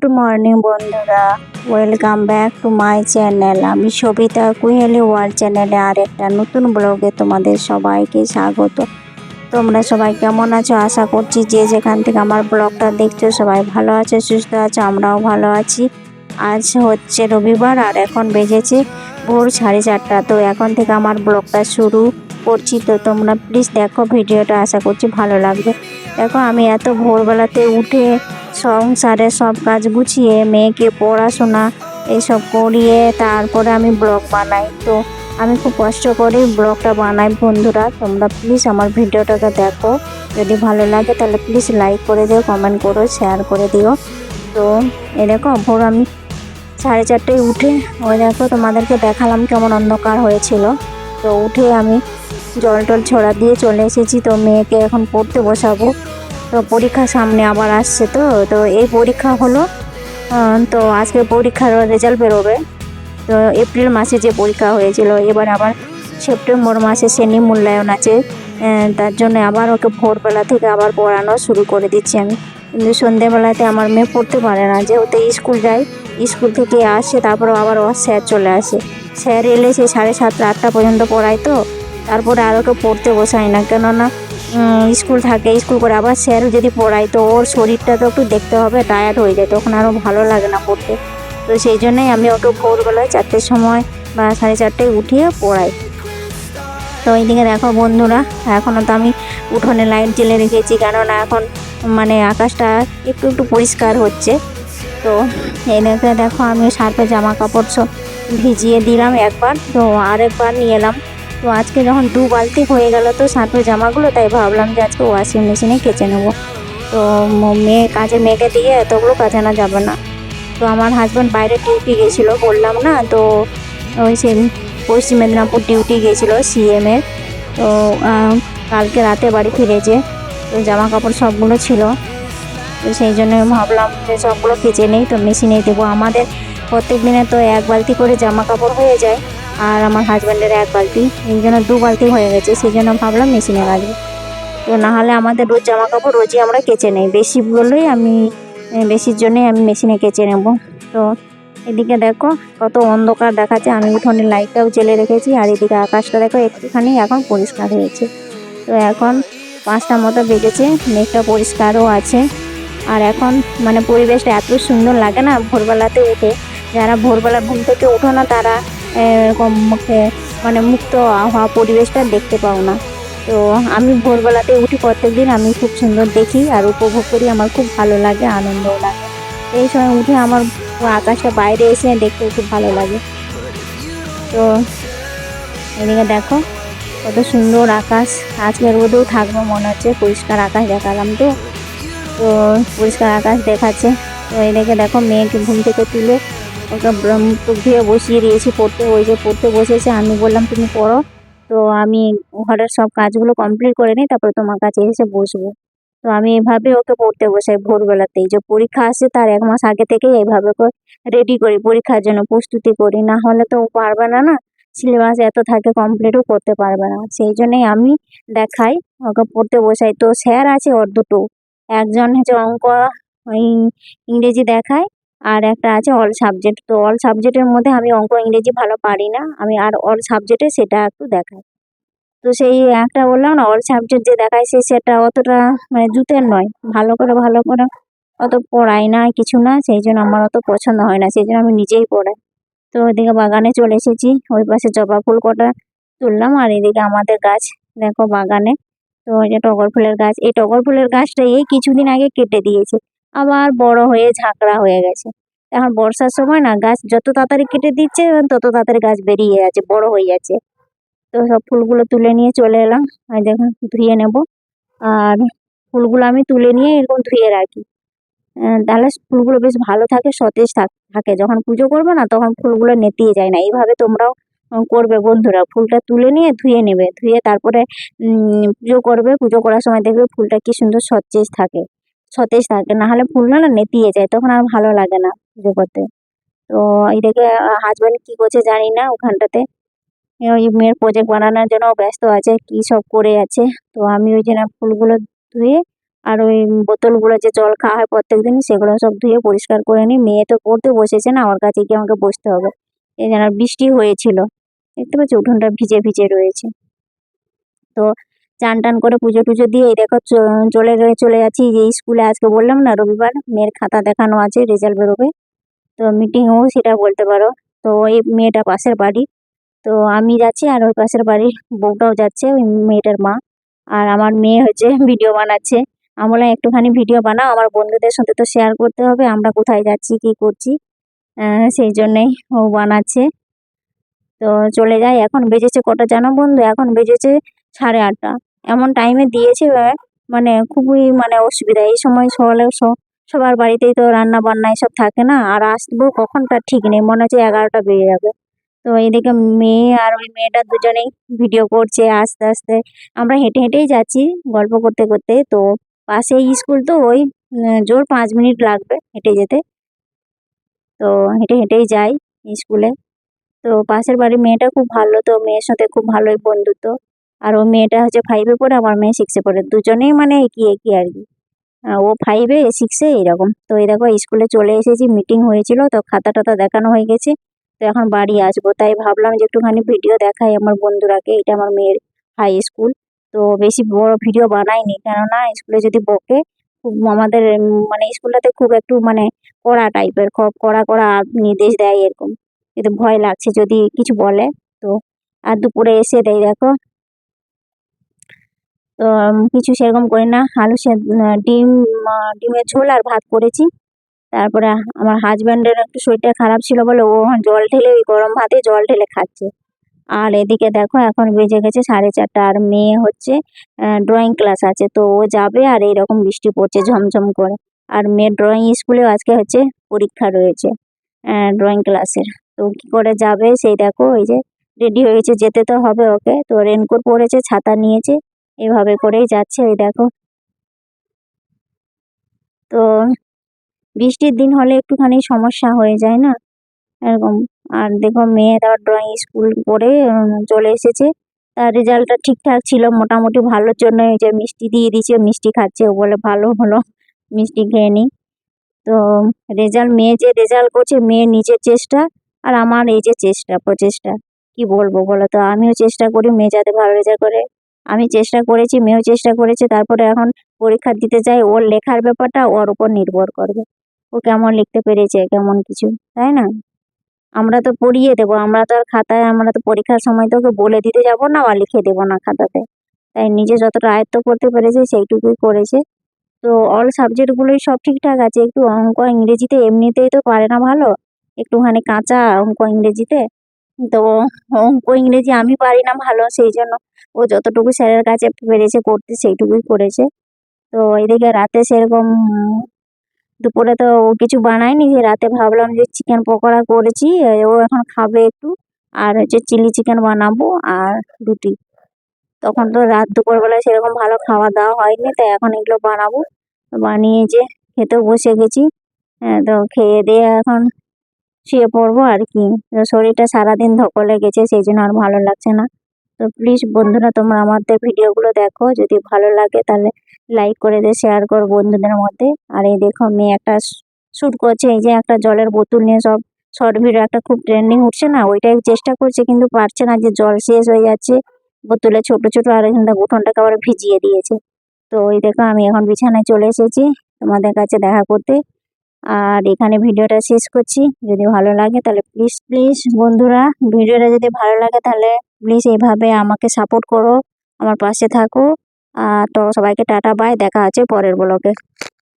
Good morning বন্ধুরা। Welcome back to my channel. আমি সবিতা কুহেলি world চ্যানেলে আর একটা নতুন ব্লগে তোমাদের সবাইকে স্বাগত। তোমরা সবাই কেমন আছো? আশা করছি যে যেখান থেকে আমার ব্লগটা দেখছ সবাই ভালো আছে, সুস্থ আছো, আমরাও ভালো আছি। আজ হচ্ছে রবিবার আর এখন বেজেছে ভোর সাড়ে চারটা। তো এখন থেকে আমার ব্লগটা শুরু করছি, তো তোমরা প্লিজ দেখো ভিডিওটা, আশা করছি ভালো লাগবে। দেখো আমি এত ভোরবেলাতে উঠে সংসারে সব কাজ গুছিয়ে, মেয়েকে পড়াশোনা এইসব করিয়ে, তারপরে আমি ব্লগ বানাই। তো আমি খুব কষ্ট করে ব্লগটা বানাই, বন্ধুরা। তোমরা প্লিজ আমার ভিডিওটাকে দেখো। যদি ভালো লাগে তাহলে প্লিজ লাইক করে দিও কমেন্ট করো শেয়ার করে দিও। তো এই দেখো, ভোর আমি সাড়ে চারটায় উঠে, ওই দেখো তোমাদেরকে দেখালাম কেমন অন্ধকার হয়েছিল। তো উঠে আমি জল টল ছড়া দিয়ে চলে এসেছি। তো মেয়েকে এখন পড়তে বসাবো। তো পরীক্ষা সামনে আবার আসছে তো তো এই পরীক্ষা হলো তো আজকে পরীক্ষার রেজাল্ট বেরোবে। তো এপ্রিল মাসে যে পরীক্ষা হয়েছিল, এবার আবার সেপ্টেম্বর মাসে শ্রেণি মূল্যায়ন আছে। তার জন্য আবার ওকে ভোরবেলা থেকে আবার পড়ানো শুরু করে দিচ্ছি আমি। কিন্তু সন্ধেবেলাতে আমার মেয়ে পড়তে পারে না। যেহেতু স্কুল যায়, স্কুল থেকে আসে তারপর আবার ওর স্যার চলে আসে। স্যার এলে সে সাড়ে সাতটা, আটটা পর্যন্ত পড়ায় তো। তারপরে আর ওকে পড়তে বসাই না। কেননা স্কুল থাকে, স্কুল করে আবার স্যার যদি পড়ায় তো ওর শরীরটা তো একটু দেখতে হবে টায়ার্ড হয়ে যায়, তখন আরও ভালো লাগে না পড়তে। তো সেই জন্যই আমি ওকে ভোরবেলায় চারটের সময় বা সাড়ে চারটেয় উঠিয়ে পড়াই। তো এইদিকে দেখো বন্ধুরা, এখনও তো আমি উঠোনে লাইট জ্বেলে রেখেছি, কেননা এখন মানে আকাশটা একটু একটু পরিষ্কার হচ্ছে। তো এনেকে দেখো আমি সার্ফে জামা কাপড় সব ভিজিয়ে দিলাম একবার, তো আরেকবার নিয়ে এলাম। তো আজকে যখন দু বালতি হয়ে গেল তো সার্ফের জামাগুলো, তাই ভাবলাম যে আজকে ওয়াশিং মেশিনে কেচে নেব। তো মেয়ে, কাজে মেয়েকে দিয়ে এতগুলো কাচানো যাবে না। তো আমার হাজব্যান্ড বাইরে ডিউটি গেছিল, বললাম না, তো ওই সে পশ্চিম মেদিনীপুর ডিউটি গেছিল সিএমের তো কালকে রাতে বাড়ি ফিরেছে, তো জামা কাপড় সবগুলো ছিল। তো সেই জন্য ভাবলাম যে সবগুলো কেচে নেই, তো মেশিনে দেবো। আমাদের প্রত্যেক দিনে তো এক বালতি করে জামা কাপড় হয়ে যায়, আর আমার হাজব্যান্ডের এক বালতি। এই জন্য দু বালতি হয়ে গেছে সেই জন্য ভাবলাম মেশিনে রাখব তো নাহলে আমাদের রোজ জামা কাপড় রোজই আমরা কেচে নেই। বেশি বলেই আমি বেশির জন্যই আমি মেশিনে কেচে নেব। তো এদিকে দেখো, কত অন্ধকার দেখাচ্ছে। আমি উঠোনে লাইটটাও জ্বেলে রেখেছি, আর এদিকে আকাশটা দেখো একটুখানি এখন পরিষ্কার হয়েছে। তো এখন পাঁচটা মতো বেজেছে, মেঘটা পরিষ্কারও আছে। আর এখন মানে পরিবেশটা এত সুন্দর লাগে না, ভোরবেলাতে উঠে। যারা ভোরবেলা ঘুম থেকে উঠো না, তারা এরকম মানে মুক্ত আবহাওয়া পরিবেশটা দেখতে পাও না। তো আমি ভোরবেলাতে উঠি প্রত্যেক দিন আমি খুব সুন্দর দেখি আর উপভোগ করি, আমার খুব ভালো লাগে, আনন্দও লাগে। এই সময় উঠে আমার আকাশটা বাইরে এসে দেখতে খুব ভালো লাগে। তো এদিকে দেখো, কত সুন্দর আকাশ। আজকের রোদেও থাকব মনে হচ্ছে, পরিষ্কার আকাশ দেখালাম তো। তো পরিষ্কার আকাশ দেখাচ্ছে। তো এদিকে দেখো মেয়েকে ঘুম থেকে তুলে ওকে মুখ ধুয়ে বসিয়ে দিয়েছি, পড়তে ওই যে পড়তে বসেছে। আমি বললাম, তুমি পড়ো। তো আমি ঘরের সব কাজগুলো কমপ্লিট করে নিই, তারপরে তোমার কাছে এসে বসবো। তো আমি এভাবে ওকে পড়তে বসাই ভোরবেলাতেই। যে পরীক্ষা আসছে তার এক মাস আগে থেকেই এইভাবে রেডি করি, পরীক্ষার জন্য প্রস্তুতি করি। না হলে তো পারবে না না? সিলেবাস এত থাকে কমপ্লিটও করতে পারবে না। সেই জন্যই আমি দেখাই, ওকে পড়তে বসাই। তো স্যার আছে ওর দুটো একজন হচ্ছে অঙ্ক, ওই ইংরেজি দেখায়। আর একটা আছে অল সাবজেক্ট তো অল সাবজেক্টের মধ্যে আমি অঙ্ক, ইংরেজি ভালো পারি না। আমি আর অল সাবজেক্টে সেটা একটু দেখাই। তো সেই একটা বললাম না অল সাবজেক্ট যে দেখায় সে সেটা অতটা মানে জুতের নয়। ভালো করে ভালো করে অত পড়াই না, কিছু না, সেই জন্য আমার অত পছন্দ হয় না, সেই জন্য আমি নিজেই পড়াই। তো ওইদিকে বাগানে চলে এসেছি, ওই পাশে জবা ফুল কটা তুললাম, আর এদিকে আমাদের গাছ, দেখো বাগানে। তো যে টগর ফুলের গাছ, এই টগর ফুলের গাছটা এই কিছুদিন আগে কেটে দিয়েছে। আবার বড় হয়ে ঝাঁকড়া হয়ে গেছে। এখন বর্ষার সময় না গাছ যত তাড়াতাড়ি কেটে দিচ্ছে তত তাড়াতাড়ি গাছ বেরিয়ে যাচ্ছে, বড় হয়ে যাচ্ছে। তো সব ফুলগুলো তুলে নিয়ে চলে এলাম। আর দেখুন ধুয়ে নেব। আর ফুলগুলো আমি তুলে নিয়ে এরকম ধুয়ে রাখি। তাহলে ফুলগুলো বেশ ভালো থাকে, সতেজ থাক- যখন পুজো করব না, তখন ফুলগুলো নেতিয়ে যায় না। এইভাবে তোমরাও করবে বন্ধুরা। ফুলটা তুলে নিয়ে ধুয়ে নেবে। ধুয়ে তারপরে পুজো করবে। পুজো করার সময় দেখবে ফুলটা কি সুন্দর সতেজ থাকে। সতেজ থাকে না হলে ফুল না নেতিয়ে যায়, তখন আর ভালো লাগে না পুজো করতে। তো এইদিকে হাজব্যান্ড কি করছে জানি না ওখানটাতে। ওই মেয়ের প্রজেক্ট বানানোর জন্য ব্যস্ত আছে, কি সব করে আছে। তো আমি ওই জন্য ফুলগুলো ধুয়ে, আর ওই বোতলগুলো যে জল খাওয়া হয় প্রত্যেক দিন সেগুলো সব ধুয়ে পরিষ্কার করে নিই। মেয়ে তো পড়তে বসেছে না, ওর কাছে গিয়ে আমাকে বসতে হবে। এই যেন বৃষ্টি হয়েছিল। দেখতে পাচ্ছি উঠোনটা ভিজে ভিজে রয়েছে। তো চান টান করে পুজো টুজো দিয়ে এই দেখো চলে চলে যাচ্ছি। যে স্কুলে আজকে বললাম না, রবিবার মেয়ের খাতা দেখানো আছে রেজাল্ট বেরোবে। তো মিটিংও সেটা বলতে পারো। তো ওই মেয়েটা পাশের বাড়ি। তো আমি যাচ্ছি আর ওই পাশের বাড়ির বউটাও যাচ্ছে, ওই মেয়েটার মা। আর আমার মেয়ে হচ্ছে ভিডিও বানাচ্ছে। আমি বললাম, একটুখানি ভিডিও বানাও, আমার বন্ধুদের সাথে তো শেয়ার করতে হবে, আমরা কোথায় যাচ্ছি, কি করছি? সেই জন্যেই ও বানাচ্ছে। তো চলে যাই এখন বেজেছে কটা জানো বন্ধু? এখন বেজেছে সাড়ে আটটা। এমন টাইমে দিয়েছে মানে খুবই মানে অসুবিধা। এই সময় সকালে সবার বাড়িতেই তো রান্না বান্না এসব থাকে না। আর আসব কখন তার ঠিক নেই। মনে হচ্ছে এগারোটা বেজে যাবে। তো এইদিকে মেয়ে আর ওই মেয়েটা দুজনেই ভিডিও করছে আস্তে আস্তে। আমরা হেঁটে, হেঁটেই যাচ্ছি গল্প করতে করতে। তো পাশেই স্কুল তো ওই জোর পাঁচ মিনিট লাগবে হেঁটে যেতে। তো হেঁটে, হেঁটেই যাই স্কুলে। তো পাশের বাড়ির মেয়েটা খুব ভালো। তো মেয়ের সাথে খুব ভালোই বন্ধুত্ব। আর ও মেয়েটা হচ্ছে ফাইভে পড়ে, আমার মেয়ে সিক্সে পড়ে। দুজনেই মানে এগিয়ে এগিয়ে আর কি। ও ফাইভে সিক্সে এরকম তো এই দেখো, স্কুলে চলে এসেছি মিটিং হয়েছিল, তো খাতা টাতা দেখানো হয়ে গেছে। তো এখন বাড়ি আসব, তাই ভাবলাম যে একটুখানি ভিডিও দেখাই আমার বন্ধুরাকে, এটা আমার মেয়ের হাই স্কুল তো বেশি বড় ভিডিও বানাইনি, কেননা স্কুলে যদি বকে, খুব আমাদের মানে স্কুলটাতে খুব একটু মানে কড়া টাইপের কড়া কড়া নির্দেশ দেয় এরকম। কিন্তু ভয় লাগছে যদি কিছু বলে। তো আর দুপুরে এসে দেয় দেখো তো কিছু সেরকম করি না। আলু ডিম ডিমের ঝোল আর ভাত করেছি। তারপরে আমার হাজব্যান্ডের একটু শরীরটা খারাপ ছিল বলে ও জল ঢেলে, ওই গরম ভাতে জল ঢেলে খাচ্ছে। আর এদিকে দেখো, এখন বেজে গেছে সাড়ে চারটা আর মেয়ে হচ্ছে ড্রয়িং ক্লাস আছে। তো ও যাবে আর এইরকম বৃষ্টি পড়ছে ঝমঝম করে। আর মেয়ের ড্রয়িং স্কুলেও আজকে হচ্ছে পরীক্ষা রয়েছে ড্রয়িং ক্লাসের তো কি করে যাবে, সেই দেখো, ওই যে রেডি হয়ে গেছে, যেতে তো হবে ওকে। তো রেনকোট পরেছে, ছাতা নিয়েছে। এভাবে করেই যাচ্ছে ওই দেখো। তো বৃষ্টির দিন হলে একটুখানি সমস্যা হয়ে যায় না? এরকম। আর দেখো, মেয়ে তার ড্রয়িং স্কুল করে চলে এসেছে। তার রেজাল্টটা ঠিকঠাক ছিল, মোটামুটি ভালোর জন্য এই যে মিষ্টি দিয়ে দিয়েছে, মিষ্টি খাচ্ছে, ও বলে ভালো হলো, মিষ্টি খেয়ে নি। তো রেজাল্ট মেয়ে যে রেজাল্ট করছে মেয়ে নিজের চেষ্টা, আর আমার এই যে চেষ্টা, প্রচেষ্টা। কি বলব বলো তো? আমিও চেষ্টা করি মেয়ে যাতে ভালো রেজাল্ট করে। আমি চেষ্টা করেছি, মেয়েও চেষ্টা করেছে, তারপরে এখন পরীক্ষা দিতে যাই ওর লেখার ব্যাপারটা ওর উপর নির্ভর করবে। ও কেমন লিখতে পেরেছে, কেমন কিছু, তাই না? আমরা তো পড়িয়ে দেবো, আমরা তো আর খাতায়, আমরা তো পরীক্ষার সময় তো ওকে বলে দিতে যাব না বা লিখে দেবো না খাতাতে। তাই নিজে যতটা আয়ত্ত করতে পেরেছে, সেইটুকুই করেছে। তো অল সাবজেক্টগুলোই সব ঠিকঠাক আছে, একটু অঙ্ক ইংরেজিতে এমনিতেই তো পারে না ভালো, একটুখানি কাঁচা অঙ্ক ইংরেজিতে। তো অঙ্ক ইংরেজি আমি পারি না ভালো, সেই জন্য ও যতটুকু স্যারের কাছে পেরেছে করতে সেইটুকুই করেছে। তো এদিকে রাতে সেরকম দুপুরে তো ও কিছু বানায়নি, যে রাতে ভাবলাম যে চিকেন পকোড়া করেছি, ও এখন খাবে একটু, আর হচ্ছে চিলি চিকেন বানাবো আর রুটি। তখন তো রাত দুপুরবেলায় সেরকম ভালো খাওয়া দাওয়া হয়নি, তাই এখন এগুলো বানাবো। বানিয়ে যে খেতে বসে গেছি হ্যাঁ তো খেয়ে দিয়ে এখন শুয়ে পড়ব আর কি। শরীরটা সারাদিন ধকলে গেছে, সেই জন্য আর ভালো লাগছে না। তো প্লিজ বন্ধুরা, তোমরা আমাদের ভিডিওগুলো দেখো। যদি ভালো লাগে তাহলে লাইক করে দে শেয়ার করো বন্ধুদের মধ্যে। আর এই দেখো, মেয়ে একটা শ্যুট করছে, এই যে একটা জলের বোতল নিয়ে সব শর্ট ভিডিও, একটা খুব ট্রেন্ডিং উঠছে না? ওইটাই চেষ্টা করছে কিন্তু পারছে না যে জল শেষ হয়ে যাচ্ছে। বোতলে ছোট ছোট আর এখান থেকে উঠোনটাকে আবার ভিজিয়ে দিয়েছে। তো ওই দেখো, আমি এখন বিছানায় চলে এসেছি। তোমাদের কাছে দেখা করতে। আর এখানে ভিডিওটা শেষ করছি। যদি ভালো লাগে তাহলে প্লিজ প্লিজ বন্ধুরা, ভিডিওটা যদি ভালো লাগে তাহলে প্লিজ এইভাবে আমাকে সাপোর্ট করো, আমার পাশে থাকো। আর তো সবাইকে টাটা বাই দেখা আছে পরের ব্লগে